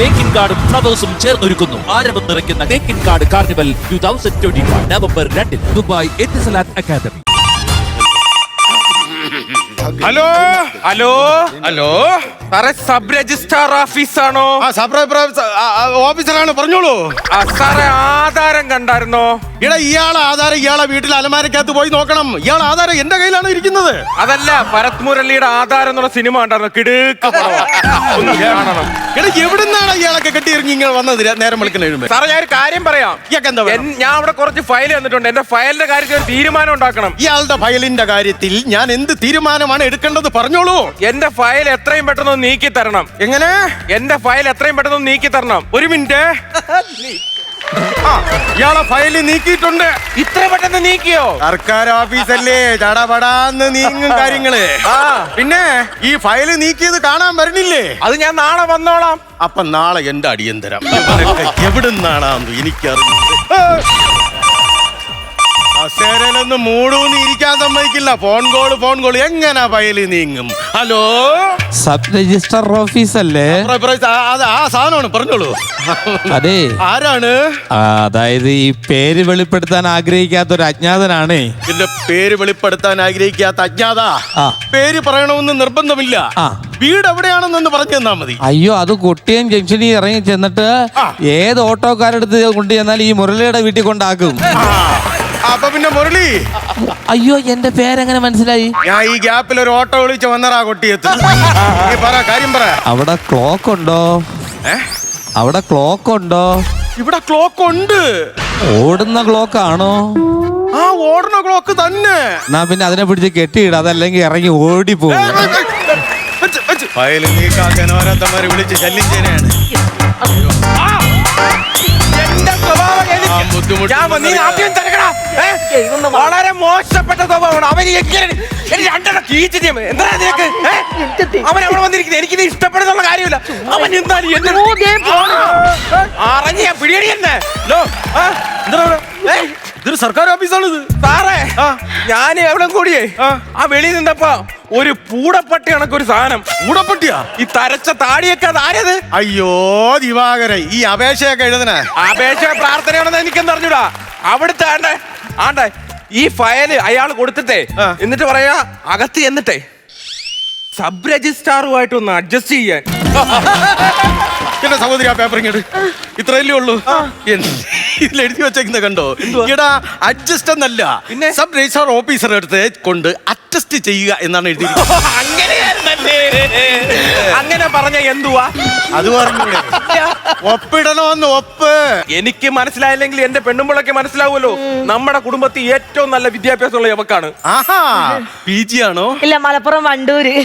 തേക്കിൻ card ഫ്ലവേഴ്സും ചേർന്നൊരുക്കുന്നു. ആരവം നിറയ്ക്കുന്ന തേക്കിൻ card carnival two thousand twenty November രണ്ടിന് Dubai Etisalat academy hello? Hello? Hello? സാറേ sub registrar ഓഫീസാണോ? ആ സബ് ഓഫീസറാണ് പറഞ്ഞോളൂ. ആ, സാറേ ആധാരം കണ്ടായിരുന്നോ? ഇടാ ഇയാളെ ആധാരം ഇയാളെ വീട്ടിൽ അലമാരക്കകത്ത് പോയി നോക്കണം. ഇയാളെ ആധാരം എന്റെ കയ്യിലാണ് ഇരിക്കുന്നത്. അതല്ല ഭരത് മുരളിയുടെ ആധാരം എന്നുള്ള സിനിമ ഉണ്ടായിരുന്നു കിടുക്ക പടവാ. ഒന്ന് കാണണം. എടാ എവിടുന്നാണ് ഇയാളൊക്കെ കെട്ടിയിറങ്ങി ഇങ്ങനെ വന്നത്? ര- നേരം വിളിക്കുന്ന എഴുമ്പേ. സാറേ ഞാൻ ഒരു കാര്യം പറയാം. ഇയാൾക്ക് എന്താ എൻ- ഞാൻ അവിടെ കുറച്ച് ഫയൽ തന്നിട്ടുണ്ട്. എന്റെ ഫയലിന്റെ കാര്യത്തിൽ ഒരു തീരുമാനം ഉണ്ടാക്കണം. ഇയാളുടെ ഫയലിന്റെ കാര്യത്തിൽ ഞാൻ എന്ത് തീരുമാനമാണ് എടുക്കേണ്ടത് പറഞ്ഞോളൂ. എന്റെ ഫയൽ എത്രയും പെട്ടെന്ന് ഒന്ന് നീക്കി തരണം. എങ്ങനെ? എന്റെ ഫയൽ എത്രയും പെട്ടെന്ന് ഒന്ന് നീക്കി തരണം. ഒരു മിനിറ്റ് ആ ഇയാളെ ഫയൽ നീക്കിയിട്ടുണ്ട്. ഇത്ര പെട്ടെന്ന് നീക്കിയോ? സർക്കാർ ഓഫീസല്ലേ ചടപടാന്ന് നീങ്ങും കാര്യങ്ങൾ. ആ. പിന്നെ ഈ ഫയൽ നീക്കിയത് കാണാൻ വരണില്ലേ? അത് ഞാൻ നാളെ വന്നോളാം. അപ്പൊ നാളെ എന്റെ അടിയന്തരം. തരാം ഇവരൊക്കെ എവിടുന്നാണാന്ന് എനിക്കറിയില്ല. കസേരയിലൊന്നും മൂടൂന്ന് ഇരിക്കാൻ സമ്മതിക്കില്ല. ഫോൺ കോൾ ഫോൺ കോൾ എങ്ങനാ ഫയൽ നീങ്ങും? ഹലോ? സബ് രജിസ്റ്റർ ഓഫീസ് അല്ലേ ആ- സാധനമാണ്. പറഞ്ഞോളൂ. അതെ. ആരാണ്? അതായത് ഈ പേര് വെളിപ്പെടുത്താൻ ആഗ്രഹിക്കാത്ത ഒരു അജ്ഞാതനാണ്. ഇതിന്റെ പേര് വെളിപ്പെടുത്താൻ ആഗ്രഹിക്കാത്ത അജ്ഞാത. പേര് പറയണമെന്ന് നിർബന്ധമില്ല. വീട് എവിടെയാണെന്നൊന്ന് പറഞ്ഞു തന്നാ മതി. അയ്യോ അത് കൊട്ടിയം ജംഗ്ഷനിൽ ഇറങ്ങി ചെന്നിട്ട്. ഏത് ഓട്ടോക്കാരെടുത്ത് കൊണ്ടു ചെന്നാൽ ഈ മുരളിയുടെ വീട്ടിൽ കൊണ്ടാക്കും. അപ്പൊ പിന്നെ മുരളി. അയ്യോ എന്റെ പേരെങ്ങനെ മനസ്സിലായി? ഞാൻ ഈ ഗ്യാപ്പിൽ ഒരു ഓട്ടോ വിളിച്ച് വന്നറാ കൊട്ടിയെത്ത്. നീ പറ കാര്യം പറ. അവിടെ ക്ലോക്ക് ഉണ്ടോ? അവിടെ ക്ലോക്ക് ഉണ്ടോ? ഇവിടെ ക്ലോക്ക് ഉണ്ട്. ഓടുന്ന ക്ലോക്ക് ആണോ? ആ ഓടുന്ന ക്ലോക്ക് തന്നെ. എന്നാ പിന്നെ അതിനെ പിടിച്ച് കെട്ടിയിട അതല്ലെങ്കിൽ ഇറങ്ങി ഓടി വിളിച്ച് ശല്യം ചെയ്യാനാണ് ബുദ്ധിമുട്ട്. വളരെ മോശപ്പെട്ട സ്വഭാവമാണ്. അവൻ എങ്ങനെ രണ്ടെണ്ണം കീച്ചു. എന്താ നിനക്ക്? അവൻ അവിടെ വന്നിരിക്കുന്നത് എനിക്കിത് ഇഷ്ടപ്പെടുന്നുള്ള കാര്യമില്ല. അവൻ എന്തായാലും അറിഞ്ഞ പിടിയടി എന്നെ ഇതൊരു സർക്കാർ ഓഫീസാണിത്. സാറേ ഞാൻ എവിടെ കൂടിയേ? ആ. വെളിയിൽ നിന്നപ്പോ ഒരു പൂടപ്പട്ടി കണക്കൊരു സാധനം. പൂടപ്പട്ടിയാ? ഈ തരച്ച താടിയൊക്കെ അത് ആരത്? അയ്യോ ദിവാകരൻ ഈ അപേക്ഷയൊക്കെ എഴുതണേ അപേക്ഷ പ്രാർത്ഥനയാണെന്ന് എനിക്കെന്ന് അറിഞ്ഞൂടാ. അവിടുത്തെ ആണ്ടെ ആണ്ടെ ഈ ഫയൽ അയാൾ കൊടുത്തിട്ടേ. എന്നിട്ട് പറയാ അകത്ത് എന്നിട്ടേ സബ് രജിസ്ട്രാറുമായിട്ട് ഒന്ന് അഡ്ജസ്റ്റ് ചെയ്യാൻ. എന്റെ സഹോദരി ആ പേപ്പർ ഇങ്ങോട്ട് ഇത്രയല്ലേ ഉള്ളൂ. എന്ത്? ഇതിൽ എഴുതി വെച്ചേക്കുന്ന കണ്ടോ? എടാ അഡ്ജസ്റ്റ് എന്നല്ല. പിന്നെ? സബ് രജിസ്ട്രാർ ഓഫീസർ അടുത്ത് കൊണ്ട് അഡ്ജസ്റ്റ് ചെയ്യുക എന്നാണ് എഴുതി അങ്ങനെയായിരുന്നല്ലേ? അങ്ങനെ പറഞ്ഞ എന്തുവാ? അത് പറഞ്ഞൂടെ ഒപ്പിടണമെന്ന് ഒപ്പ്. എനിക്ക് മനസ്സിലായില്ലെങ്കിൽ എന്റെ പെണ്ണുമ്പിളൊക്കെ മനസ്സിലാവുമല്ലോ. നമ്മുടെ കുടുംബത്തിൽ ഏറ്റവും നല്ല വിദ്യാഭ്യാസമുള്ള യവക്കാണ്. ആഹാ പി ജി ആണോ? ഇല്ല മലപ്പുറം വണ്ടൂര്.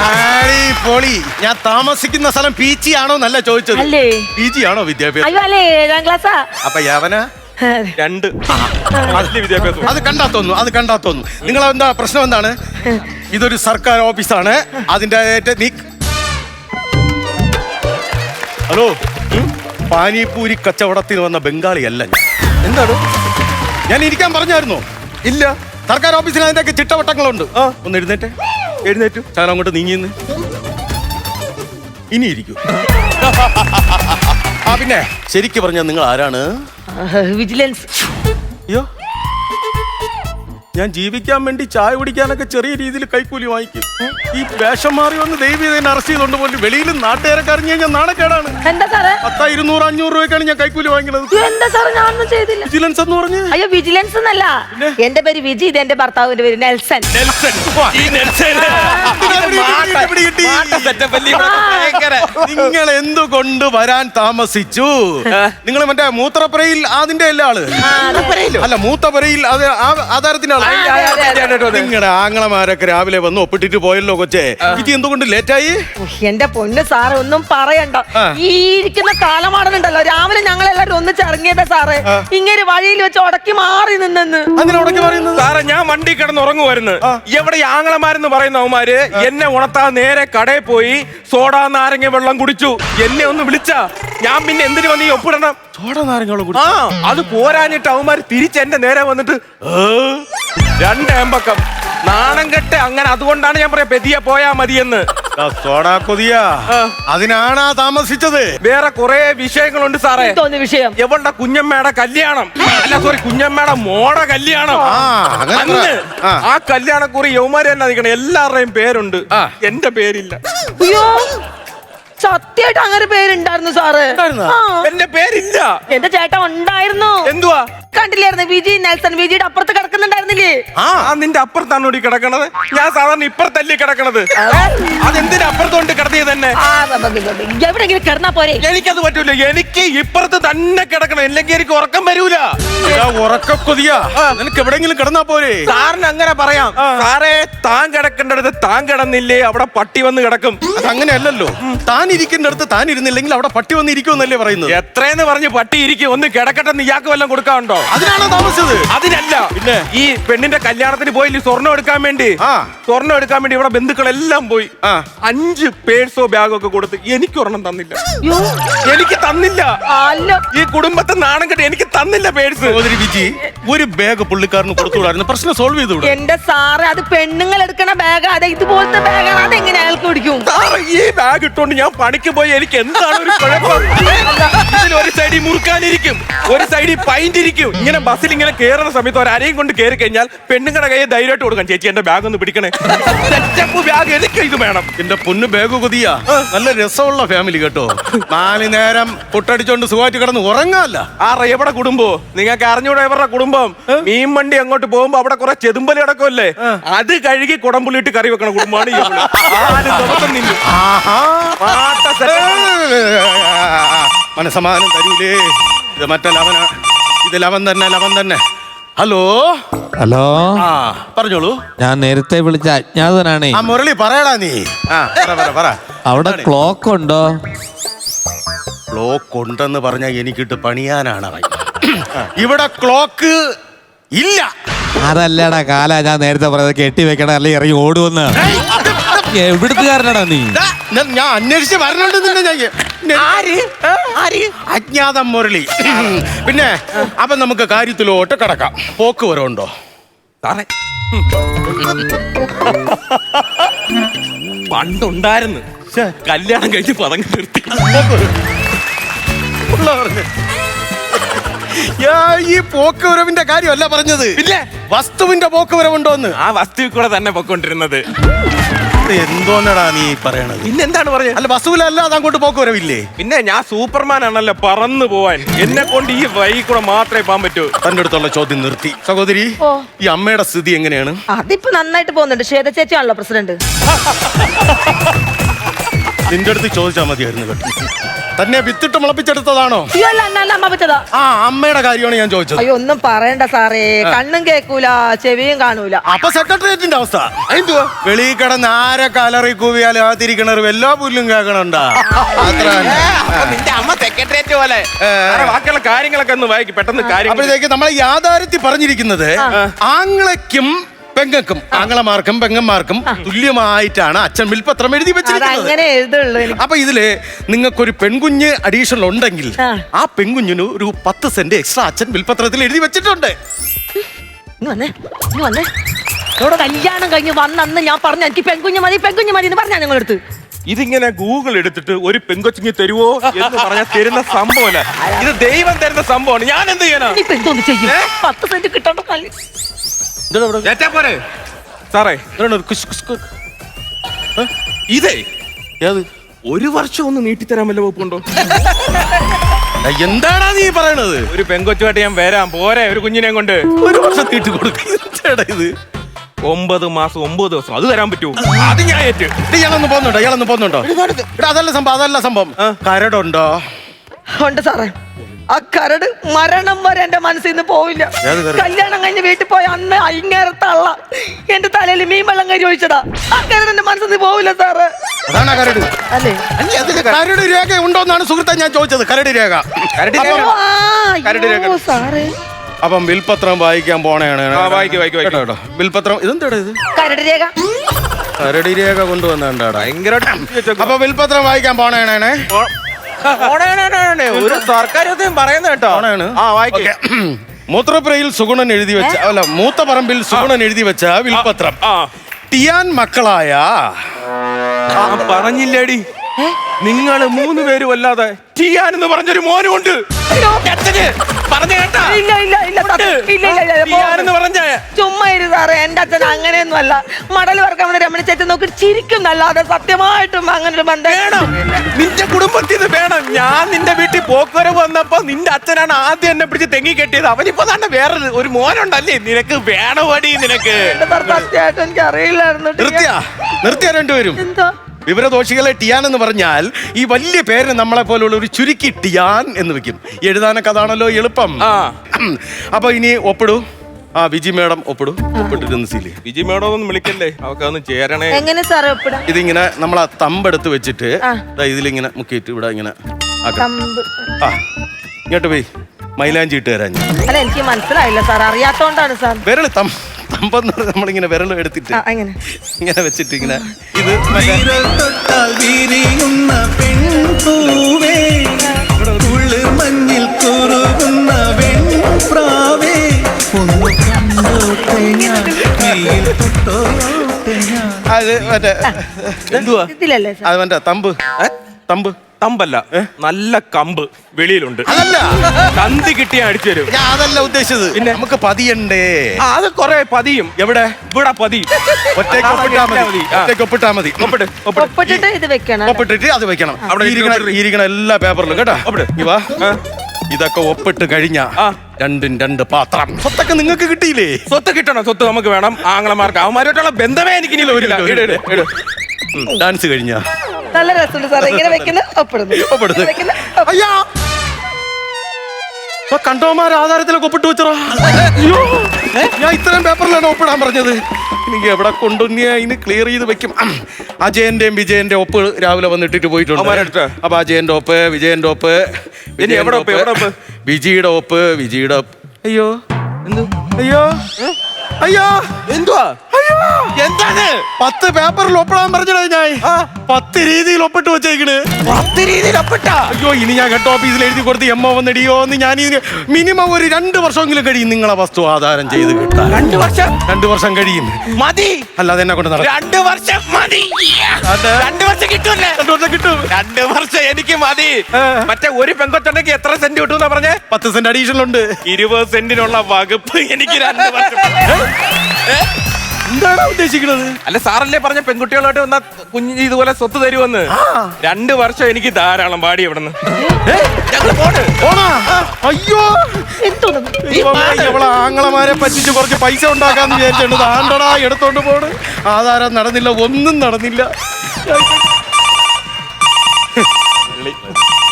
ആടി പൊളി. ഞാൻ താമസിക്കുന്ന സ്ഥലം പി ജി ആണോ എന്നല്ല ചോദിച്ചത്. അല്ലേ? പി ജി ആണോ വിദ്യാഭ്യാസം? അയ്യോ അല്ലേ ഏഴാം ക്ലാസ്സാ? അപ്പൊ യവന? രണ്ട്. വിദ്യാഭ്യാസം അത് കണ്ടാ തോന്നുന്നു അത് കണ്ടാ തോന്നുന്നു നിങ്ങൾ എന്താ പ്രശ്നം എന്താണ്? ഇതൊരു സർക്കാർ ഓഫീസാണ്. അതിന്റെ ഏറ്റ- നീ ഹലോ? പാനിപൂരി കച്ചവടത്തിന് വന്ന ബംഗാളിയല്ല ഞാൻ. എന്താണ്? ഞാൻ ഇരിക്കാൻ പറഞ്ഞായിരുന്നോ? ഇല്ല. സർക്കാർ ഓഫീസിൽ അതിന്റെ ചിട്ടവട്ടങ്ങളുണ്ട്. ആ ഒന്ന് എഴുന്നേറ്റ്. എഴുന്നേറ്റു. ഞാൻ അങ്ങോട്ട് നീങ്ങിന്ന് ഇനി ഇരിക്കൂ. ആ പിന്നെ ശരിക്ക് പറഞ്ഞാൽ നിങ്ങൾ ആരാണ്? വിജിലൻസ്. അയ്യോ. ഞാൻ ജീവിക്കാൻ വേണ്ടി ചായ കുടിക്കാനൊക്കെ ചെറിയ രീതിയിൽ കൈക്കൂലി വാങ്ങിക്കും. ഈ വേഷം മാറി വന്ന് ദൈവം ഇതിനെ അറസ്റ്റ് ചെയ്തോണ്ട് പോലും വെളിയിൽ നാട്ടുകാരെ കറിഞ്ഞു കഴിഞ്ഞാൽ നാണക്കേടാണ്. എന്താ സാറേ? പത്താ ഇരുന്നൂറ് അഞ്ഞൂറ് രൂപയ്ക്കാണ് ഞാൻ കൈക്കൂലി വാങ്ങിക്കുന്നത് എന്താ സാറേ? ഞാനൊന്നും ചെയ്തില്ല. വിജിലൻസ് എന്ന് പറഞ്ഞ്? അയ്യോ വിജിലൻസ് എന്നല്ല. എന്റെ പേര് വിജി ഇത് എന്റെ ഭർത്താവിന്റെ പേര് നെൽസൺ. ഈ നെൽസൺ. എവിടെ കിട്ടി? നിങ്ങൾ എന്തുകൊണ്ട് വരാൻ താമസിച്ചു? നിങ്ങൾ മറ്റേ മൂത്രപ്പുരയിൽ അതിന്റെ അല്ല ആൾ. അല്ല മൂത്തപ്പുരയിൽ അത് ആ- ആധാരത്തിന്റെ ആൾ. നിങ്ങളുടെ ആങ്ങളമാരൊക്കെ രാവിലെ വന്ന് ഒപ്പിട്ടിട്ട് പോയല്ലോ കൊച്ചേ. ഇത് എന്തുകൊണ്ട് ലേറ്റായി? എന്റെ പൊന്ന് സാറേ ഒന്നും പറയണ്ട. ഈ ഇരിക്കുന്ന കാലമാണെന്നുണ്ടല്ലോ. രാവിലെ ഞങ്ങൾ എല്ലാവരും ഒന്ന് ചടങ്ങിയതാ സാറേ ഇങ്ങനെ വഴിയിൽ വെച്ച് ഉടക്കി മാറി നിന്നെന്ന്. ഉടക്കി പറയുന്നത് സാറേ ഞാൻ വണ്ടി കിടന്ന് ഉറങ്ങുവായിരുന്നു എവിടെ ആങ്ങളമാരെന്ന് പറയുന്ന അവന്മാര് എന്നെ ഉണത്താ നേരെ കടയിൽ പോയി സോഡ നാരങ്ങ വെള്ളം കുടിച്ചു. എന്നെ ഒന്ന് വിളിച്ചാ. ഞാൻ പിന്നെ എന്തിനു വന്ന് ഈ ഒപ്പിടണം? സോഡ നാരങ്ങളും അത് പോരാഞ്ഞിട്ട് അവന്മാര് തിരിച്ച് എന്റെ നേരെ വന്നിട്ട് "ഏ?" രണ്ട് ഏമ്പക്കം. നാണം കെട്ട് അങ്ങനെ അതുകൊണ്ടാണ് ഞാൻ പറയാ പെതിയെ പോയാ മതിയെന്ന്. കൊതിയ. അതിനാണ് ആ താമസിച്ചത്. വേറെ കുറെ വിഷയങ്ങളുണ്ട് സാറേ. തോന്നിയ വിഷയം? എവളുടെ കുഞ്ഞമ്മയുടെ കല്യാണം. അല്ല സോറി കുഞ്ഞമ്മയുടെ മോടെ കല്യാണം. ആ, അങ്ങനെ അന്ന് ആ. ആ കല്യാണക്കുറി യൗമാര് തന്നെ നിൽക്കണം എല്ലാവരുടെയും പേരുണ്ട്. എന്റെ പേരില്ല. അയ്യോ. സത്യമായിട്ട് അങ്ങനെ പേരുണ്ടായിരുന്നു സാറ്. എന്റെ പേരില്ല. എന്റെ ചേട്ടൻ ഉണ്ടായിരുന്നു. എന്തുവാ? കണ്ടില്ലായിരുന്നു. വിജി നെൽസൺ വിജിയുടെ അപ്പുറത്ത് കിടക്കുന്നുണ്ടായിരുന്നില്ലേ? ആ ആ നിന്റെ അപ്പുറത്താണ് ഓടി കിടക്കണത്. ഞാൻ സാധാരണ ഇപ്പുറത്തല്ലേ കിടക്കണത്. അതെന്തിനാ അപ്പുറത്തോണ്ട് കിടത്തിയത് തന്നെ? എവിടെങ്കിലും കിടന്നാ പോരെ? എനിക്കത് പറ്റൂല. എനിക്ക് ഇപ്പുറത്ത് തന്നെ കിടക്കണം. ഇല്ലെങ്കിൽ എനിക്ക് ഉറക്കം വരൂല. ഉറക്ക കൊതിയ നിനക്ക് എവിടെങ്കിലും കിടന്നാ പോരെ? സാറിന് അങ്ങനെ പറയാം. സാറേ താൻ കിടക്കേണ്ടടുത്ത് താൻ കിടന്നില്ലേ. അവിടെ പട്ടി വന്ന് കിടക്കും. അതങ്ങനെയല്ലല്ലോ. താൻ ഇരിക്കുന്നിടത്ത് താൻ ഇരുന്നില്ലെങ്കിൽ അവിടെ പട്ടി വന്ന് ഇരിക്കുമെന്നല്ലേ പറയുന്നത്? എത്രയെന്ന് പറഞ്ഞ് പട്ടി ഇരിക്കും ഒന്ന് കിടക്കട്ടെ എന്ന് ഇയാൾക്ക് വല്ലതും കൊടുക്കാറുണ്ടോ അതിനാണോ താമസിച്ചത്? അതിനല്ല. പിന്നെ? ഈ പെണ്ണിന്റെ കല്യാണത്തിന് പോയി സ്വർണം എടുക്കാൻ വേണ്ടി ആ. സ്വർണം എടുക്കാൻ വേണ്ടി ഇവിടെ ബന്ധുക്കളെല്ലാം പോയി. ആ. അഞ്ച് പേഴ്സോ ബാഗോ ഒക്കെ കൊടുത്ത് എനിക്ക് ഒരെണ്ണം തന്നില്ല. എനിക്ക് തന്നില്ല. അല്ല. ഈ കുടുംബത്തെ നാണം കെട്ടി എനിക്ക് തന്നില്ല പേഴ്സ് സഹോദരി വിജി ഒരു ബാഗ് പുള്ളിക്കാരന് കൊടുത്തുകൂടായിരുന്നു. പ്രശ്നം സോൾവ് ചെയ്തു എന്റെ സാറ് അത് പെണ്ണുങ്ങൾ എടുക്കണ ബാഗ് അതെ ഇതുപോലത്തെ ബാഗാണ് അതെങ്ങനെ അയാൾക്ക് പിടിക്കും? സാറ് ഈ ബാഗ് ഇട്ടോണ്ട് ഞാൻ പണിക്ക് പോയി എനിക്ക് എന്താണ് ഒരു കുഴപ്പം? ഇതിൽ ഒരു സൈഡിൽ മുറുക്കാനിരിക്കും ഒരു സൈഡിൽ പൈന്റ് ഇരിക്കും. ഇങ്ങനെ ബസ്സിൽ ഇങ്ങനെ കേറുന്ന സമയത്ത് ഒരു കൊണ്ട് കയറി കഴിഞ്ഞാൽ പെണ്ണുങ്ങളുടെ കയ്യിൽ ധൈര്യമായിട്ട് കൊടുക്കാം ചേച്ചി എന്റെ ബാഗ് ഒന്ന് പിടിക്കണേ. സെറ്റപ്പ് ബാഗ് എനിക്ക് ഇത് വേണം. എന്റെ പൊന്ന് ബാഗ് കൊതിയ. നല്ല രസമുള്ള ഫാമിലി കേട്ടോ. നാല് നേരം പൊട്ടടിച്ചോണ്ട് സുഖമായിട്ട് കിടന്ന് ഉറങ്ങാല്ല. ആറ എവിടെ കുടുംബോ? നിങ്ങൾക്ക് അറിഞ്ഞൂടെ എവരുടെ കുടുംബം. മീൻ വണ്ടി അങ്ങോട്ട് പോകുമ്പോ അവിടെ കുറെ ചെതുമ്പലി അടക്കമല്ലേ അത് കഴുകി കുടംപുള്ളിട്ട് കറി വെക്കണ കുടുംബമാണ് ആരും ദിവസം നിന്നു. മനസമാനം തരൂലേ. ഇത് മറ്റേ ലവന ഇത് ലവൻ തന്നെ ലവൻ തന്നെ. ഹലോ? ഹലോ? ആ പറഞ്ഞോളൂ. ഞാൻ നേരത്തെ വിളിച്ച അജ്ഞാതനാണ്. ആ മുരളി പറയടാ നീ. ആ പറ പറ പറ. അവിടെ ക്ലോക്ക് ഉണ്ടോ? ക്ലോക്ക് ഉണ്ടെന്ന് പറഞ്ഞാൽ എനിക്കിട്ട് പണിയാനാണ് അവൻ. ഇവിടെ ക്ലോക്ക് ഇല്ല. അതല്ലടാ കാല ഞാൻ നേരത്തെ പറഞ്ഞത് കെട്ടി വെക്കണ അല്ലെങ്കിൽ ഇറങ്ങി ഓടുവന്ന്. എവിടുത്തുകാരനാടാ നീ? ഞാൻ- ഞാൻ അന്വേഷിച്ച് വരണുണ്ട് നിന്നെ ഞാൻ. ആര്? ആര്? അജ്ഞാതം മുരളി. പിന്നെ അപ്പൊ നമുക്ക് കാര്യത്തിലോട്ട് കടക്കാം. പോക്ക് വരവുണ്ടോ? സാറേ. പണ്ടുണ്ടായിരുന്നു. കല്യാണം കഴിച്ച് പതങ്ങി നിർത്തി. ഉള്ള പറഞ്ഞ്. ഈ പോക്കുവരവിന്റെ കാര്യമല്ല പറഞ്ഞത്. പിന്നെ? വസ്തുവിന്റെ പോക്ക് വരവുണ്ടോന്ന് ആ വസ്തുവിൽ കൂടെ തന്നെ പൊക്കൊണ്ടിരുന്നത്. എന്തോന്നടാ നീ പറയണത്? പിന്നെന്താണ് പറയുക അല്ല വസ്തുവിലല്ല അത് അങ്ങോട്ട് പോക്ക് വരവില്ലേ പിന്നെ ഞാൻ സൂപ്പർമാൻ ആണല്ലോ പറന്നു പോവാൻ. എന്നെ കൊണ്ട് ഈ വഴി കൂടെ മാത്രമേ പോകാൻ പറ്റൂ. തന്റെ അടുത്തുള്ള ചോദ്യം നിർത്തി. സഹോദരി ഓ. ഈ അമ്മയുടെ സ്ഥിതി എങ്ങനെയാണ്? അതിപ്പോ നന്നായിട്ട് പോകുന്നുണ്ട്. ശ്വേത ചേച്ചിയാണല്ലോ പ്രസിഡന്റ്. നിന്റെ അടുത്ത് ചോദിച്ചാൽ മതിയായിരുന്നു കേട്ടോ. തന്നെ വിത്തിട്ട് മുളപ്പിച്ചെടുത്തതാണോ? അയ്യോ അല്ല അല്ല അല്ല അമ്മ പറ്റതാ ആ അമ്മയുടെ കാര്യമാണ് ഞാൻ ചോദിച്ചത്. അയ്യോ ഒന്നും പറയണ്ട സാറേ. കണ്ണും കേക്കൂല ചെവിയും കാണൂല. അപ്പൊ സെക്രട്ടേറിയറ്റിന്റെ അവസ്ഥ. എന്തുവാ? വെളി കിടന്ന് ആരെ കലറി കൂവിയാലും ആ തിരിക്കണർ എല്ലാ പുല്ലും കേൾക്കണുണ്ടാ? അത്ര തന്നെ. നിന്റെ അമ്മ സെക്രട്ടേറിയറ്റ് പോലെ. സാറേ, ബാക്കിയുള്ള കാര്യങ്ങളൊക്കെ ഒന്ന് വായിക്കും പെട്ടെന്ന് കാര്യങ്ങൾ അപ്പോഴത്തേക്ക് നമ്മളെ യാഥാർത്ഥ്യ പറഞ്ഞിരിക്കുന്നത് ആങ്ങളയ്ക്കും പെങ്ങൾക്കും ആങ്ങളമാർക്കും പെങ്ങന്മാർക്കും തുല്യമായിട്ടാണ് അച്ഛൻ വിൽപത്രം എഴുതി വെച്ചിരിക്കുന്നത്. അതങ്ങനെ എഴുതുള്ളൂ എനിക്ക്. അപ്പൊ ഇതിൽ നിങ്ങൾക്കൊരു പെൺകുഞ്ഞ് അഡീഷണൽ ഉണ്ടെങ്കിൽ ആ. ആ പെൺകുഞ്ഞിന് ഒരു പത്ത് സെന്റ് എക്സ്ട്രാ അച്ഛൻ വിൽപത്രത്തിൽ എഴുതി വെച്ചിട്ടുണ്ട്. ഇങ്ങ് വന്നേ ഇങ്ങ് വന്നേ. ഇവിടെ കല്യാണം കഴിഞ്ഞ് വന്നന്ന് ഞാൻ പറഞ്ഞു എനിക്ക് പെൺകുഞ്ഞ് മതി പെൺകുഞ്ഞ് മതി എന്ന് പറഞ്ഞാ നിങ്ങളെടുത്ത്. ഇതിങ്ങനെ ഗൂഗിൾ എടുത്തിട്ട് ഒരു പെങ്കൊച്ചിങ്ങി തരുവോ എന്ന് പറഞ്ഞാൽ തരുന്ന സംഭവമല്ല. ഇത് ദൈവം തരുന്ന സംഭവമാണ്. ഞാൻ എന്ത് ചെയ്യാനാ ഇനിയിപ്പോ എന്തോന്ന് ചെയ്യും? പത്ത് സെന്റ് കിട്ടണ്ട? കല്ല് പോരെ. സാറേ ഒരു. ഇതേ? ഏത്? വർഷം ഒന്ന് നീട്ടിത്തരാൻ വല്ല വകുപ്പുണ്ടോ? എന്താടാ നീ പറയണത്? ഒരു പെങ്കൊച്ചുമായിട്ട് ഞാൻ വരാം. പോരെ ഒരു കുഞ്ഞിനെ കൊണ്ട്. ഒരു വർഷം തീട്ട് കൊടുക്കേടാ ഇത്? ഒമ്പത് മാസം ഒമ്പത് ദിവസം. അത് തരാൻ പറ്റൂ. അത് ഞാൻ ഏറ്റു. ഇത് ഇയാളൊന്ന് പോകുന്നുണ്ടോ ഇയാളൊന്ന് പോകുന്നുണ്ടോ എടാ അതല്ല സംഭവം അതല്ല സംഭവം. കരടുണ്ടോ? ഉണ്ട് സാറേ. ആ കരട് മരണം വരെ എന്റെ മനസ്സിൽ നിന്ന് പോവില്ല. ഏത് കരട്? കല്യാണം കഴിഞ്ഞ് വീട്ടിൽ പോയ അന്ന് അയിങ്ങേറെ തള്ള എന്റെ തലയിൽ മീൻ വെള്ളം കരി ഒഴിച്ചതാ. ആ കരട് എന്റെ മനസ്സിൽ നിന്ന് പോവില്ല സാറ്. അതാണ് ആ കരട്. അല്ലേ? കരട്. രേഖ ഉണ്ടോന്നാണ് സുഹൃത്തെ ഞാൻ ചോദിച്ചത്. കരട് രേഖ. കരട് രേഖ. ആ, കരട് രേഖ. അയ്യോ, സാറേ. അപ്പം വിൽപത്രം വായിക്കാൻ പോണേണ്. ആ, വായിക്ക്, വായിക്ക്, വായിക്ക്. കേട്ടോ കേട്ടോ. വിൽപത്രം ഇതെന്താടാ ഇത്? കരട് രേഖ. കരടി രേഖ കൊണ്ടുവന്നാണ്ടാടാ. ഭയങ്കരമായിട്ട് അപ്പൊ വിൽപത്രം വായിക്കാൻ പോണേണേ ഒരു സർക്കാർ പറയുന്ന കേട്ടോ. ആ വായിക്കേ. മൂത്രപ്പുരയിൽ സുഗുണൻ എഴുതി വെച്ച അല്ല മൂത്ത പറമ്പിൽ സുഗുണൻ എഴുതി വെച്ച വിൽപത്രം. ടിയാൻ മക്കളായ ആ പറഞ്ഞില്ലേടി. നിങ്ങൾ മൂന്ന് പേരും അല്ലാതെ ടിയാൻ എന്ന് പറഞ്ഞൊരു മോനുമുണ്ട്. ഉണ്ട് അച്ഛന്. ഇല്ല ഇല്ല ഇല്ല എന്ന് പറഞ്ഞ? ചുമ്മാ ഇരു സാറേ എന്റെ അച്ഛൻ അങ്ങനെയൊന്നും അല്ല മടൽ വർക്കാൻ രമണി ചേച്ചി നോക്കി ചിരിക്കും നല്ലാതെ സത്യമായിട്ടും അങ്ങനെ ഒരു ബന്ധം വേണം. നിന്റെ കുടുംബത്തിൽ നിന്ന് വേണം. ഞാൻ നിന്റെ വീട്ടിൽ പോക്കുവരെ വന്നപ്പോ നിന്റെ അച്ഛനാണ് ആദ്യം എന്നെ പിടിച്ച് തെങ്ങി കെട്ടിയത്. അവനിപ്പോ തന്നെ വേറെ ഒരു മോനുണ്ടല്ലേ? നിനക്ക് വേണമടി നിനക്ക്? സത്യമായിട്ടും എനിക്ക് അറിയില്ലായിരുന്നു നിർത്തിയാ? നിർത്തിയാ രണ്ടുപേരും. എന്താ? വിവരദോഷികളെ ടിയാൻ എന്ന് പറഞ്ഞാൽ ഈ വലിയ പേരിന് നമ്മളെ പോലുള്ള ഒരു ചുരുക്കി ടിയാൻ എന്ന് വെക്കും. എഴുതാനൊക്കെ അതാണല്ലോ എളുപ്പം. അപ്പൊ ഇനി ഒപ്പിടൂ. ആ വിജി മേഡം ഒപ്പിടും. ഒപ്പിട്ടിരുന്ന് സീൽ. വിജി മേഡം ഒന്നും വിളിക്കല്ലേ? അവക്കൊന്ന് ചേരണേ. എങ്ങനെ സാറേ ഒപ്പിടാം? ഇതിങ്ങനെ നമ്മൾ ആ തമ്പെടുത്ത് വെച്ചിട്ട് ഇതിലിങ്ങനെ മുക്കിയിട്ട് ഇവിടെ ഇങ്ങനെ തമ്പ്. ആ ഇങ്ങോട്ട് പോയി. മൈലാഞ്ചി ഇട്ട് തരാൻ അല്ല എനിക്ക് മനസ്സിലായില്ല സാർ അറിയാത്തോണ്ടാണ് സാർ. വിരൽ പറഞ്ഞാൽ നമ്മളിങ്ങനെ വിരൽ എടുത്തിട്ട് ആ, അങ്ങനെ. ഇങ്ങനെ വെച്ചിട്ട് ഇങ്ങനെ ഇത് മറ്റേ വിരൽ തൊട്ടാൽ വിരിയുന്ന പെൺപൂവേ. ഉള്ളു മഞ്ഞിൽ കുറുകുന്ന വെൺപ്രാവേ. ഒന്ന് കണ്ടോട്ടെ ഞാൻ കയ്യിൽ തൊട്ടോട്ടെ ഞാൻ അത് മറ്റേ എന്തുവാ? ഇതിലല്ലേ സാർ? അത് മറ്റേ തമ്പ്. തമ്പ്. തമ്പല്ല നല്ല കമ്പ് വെളിയിലുണ്ട്. അതല്ല. കന്തി കിട്ടിയ അടിച്ചു തരും. ഞാൻ അതല്ല ഉദ്ദേശിച്ചത്. പിന്നെ? നമുക്ക് പതിയണ്ടേ? ആ, അത് കൊറേ പതിയും. എവിടെ? ഇവിടെ പതിയും ഒറ്റയ്ക്ക് ഒപ്പിട്ടാ മതി. ഒറ്റയ്ക്ക് ഒപ്പിട്ടാ മതി. ഒപ്പിട്ട് ഒപ്പിട്ട് ഒപ്പിട്ടിട്ട് ഇത് വെക്കണം ഒപ്പിട്ടിട്ട് അത് വെക്കണം. അവിടെ അവിടെ ഇരിക്കണ ഇരിക്കണ- ഇരിക്കണ എല്ലാ പേപ്പറിലും കേട്ടോ. ഒപ്പിട്. ഇവാ ഇതൊക്കെ ഒപ്പിട്ട് കഴിഞ്ഞ ആ. രണ്ടും രണ്ട് പാത്രം. സ്വത്തൊക്കെ നിങ്ങൾക്ക് കിട്ടിയില്ലേ? സ്വത്ത് കിട്ടണം. സ്വത്ത് നമുക്ക് വേണം. ആങ്ങളമാർക്ക് അവന്മാരുമായിട്ടുള്ള ബന്ധമേ എനിക്ക് ഇനി. ഡാൻസ് കഴിഞ്ഞ? നല്ല രസമുണ്ട് സാറേ. ഇങ്ങനെ വെക്കുന്ന ഒപ്പിടുന്നു. വെക്കുന്ന, അയ്യാ! ആധാരത്തിലൊക്കെ ഒപ്പിട്ട് വെച്ചറാ അയ്യോ! ഞാൻ ഇത്രയും പേപ്പറിലാണ് ഒപ്പിടാൻ പറഞ്ഞത്? എനിക്ക് എവിടെ കൊണ്ടുവന്നിയ അതിന് ക്ലിയർ ചെയ്ത് വെക്കും. അജയന്റെയും വിജയന്റെ ഒപ്പ് രാവിലെ വന്നിട്ടിട്ട് പോയിട്ടുണ്ട്? അപ്പൊ അജയന്റെ ഒപ്പ് വിജയന്റെ ഒപ്പ് ഇനി എവിടെ ഒപ്പ്, എവിടെ ഒപ്പ്? വിജിയുടെ ഒപ്പ് വിജിയുടെ ഒപ്പ്. അയ്യോ. അയ്യോ. അയ്യോ. എന്തുവാ? എന്താണ്? പത്ത് പേപ്പറിൽ ഒപ്പിടാൻ പറഞ്ഞത് ഞാൻ? പത്ത് രീതിയിൽ ഒപ്പിട്ട് വെച്ചേക്കണ്. പത്ത് രീതിയിൽ ഒപ്പിട്ടാ? അയ്യോ ഇനി ഞാൻ ഹെഡ് ഓഫീസിൽ എഴുതി കൊടുത്ത് എം ഒ വന്നിടിയോ എന്ന് ഞാൻ മിനിമം ഒരു രണ്ട് വർഷമെങ്കിലും കഴിയും. നിങ്ങളെ വസ്തു ആധാരം ചെയ്ത് കിട്ടാൻ. രണ്ട് വർഷം? രണ്ട് വർഷം കഴിയും. മതി. അല്ലാതെ എന്നെ കൊണ്ട് നടക്കും രണ്ട് വർഷം മതി. രണ്ടു വർഷം കിട്ടൂല്ലേ രണ്ട് വർഷം കിട്ടും. രണ്ട് വർഷം എനിക്ക് മതി. മറ്റേ ഒരു പെങ്കൊച്ചുണ്ടെങ്കിൽ എത്ര സെന്റ് കിട്ടുമെന്നാ പറഞ്ഞേ? പത്ത് സെന്റ് അഡീഷണൽ ഉണ്ട്. ഇരുപത് സെന്റിനുള്ള വകുപ്പ് എനിക്ക് രണ്ട് വർഷം? എന്താണ് ഉദ്ദേശിക്കുന്നത്? അല്ല സാറല്ലേ പറഞ്ഞ പെൺകുട്ടികളായിട്ട് വന്ന കുഞ്ഞ് ഇതുപോലെ സ്വത്ത് തരുമെന്ന് രണ്ട് വർഷം എനിക്ക് ധാരാളം പാടി ഇവിടെ ഞങ്ങൾ പോണ്. അയ്യോ. ഇവളെ ആങ്ങളമാരെ പറ്റിച്ച് കുറച്ച് പൈസ ഉണ്ടാക്കാന്ന് വിചാരിച്ചിട്ടുണ്ട്. ആണ്ടടാ എടുത്തോണ്ട് പോണ്. ആധാരം നടന്നില്ല ഒന്നും നടന്നില്ല.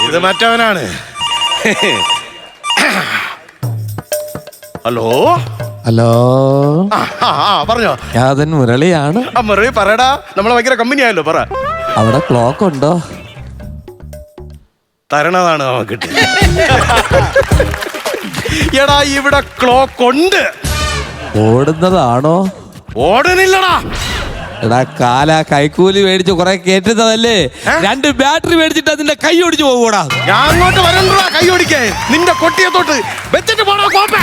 ഇത് മറ്റവനാണ്. ഹലോ? ഹലോ പറഞ്ഞോ. യാതൻ മുരളിയാണ്. ആ മെറി പറയടാ നമ്മളെ ഭയങ്കര കമ്പനി ആയല്ലോ പറ. അവിടെ ക്ലോക്ക് ഉണ്ടോ? തരണതാണ് നമുക്ക് എടാ ഇവിടെ ക്ലോക്ക് ഉണ്ട്. ഓടുന്നതാണോ? ഓടുന്നില്ലടാ എടാ കാല കൈക്കൂലി മേടിച്ച് കുറെ കേറ്റുന്നതല്ലേ? രണ്ട് ബാറ്ററി മേടിച്ചിട്ട് അതിന്റെ കൈ ഓടിച്ചു പോകൂടാ ഞാൻ അങ്ങോട്ട് വരണ്ടാ കൈ ഓടിക്കേ നിന്റെ കൊട്ടിയത്തോട്ട് വെച്ചിട്ട് പോടാ കോപ്പ.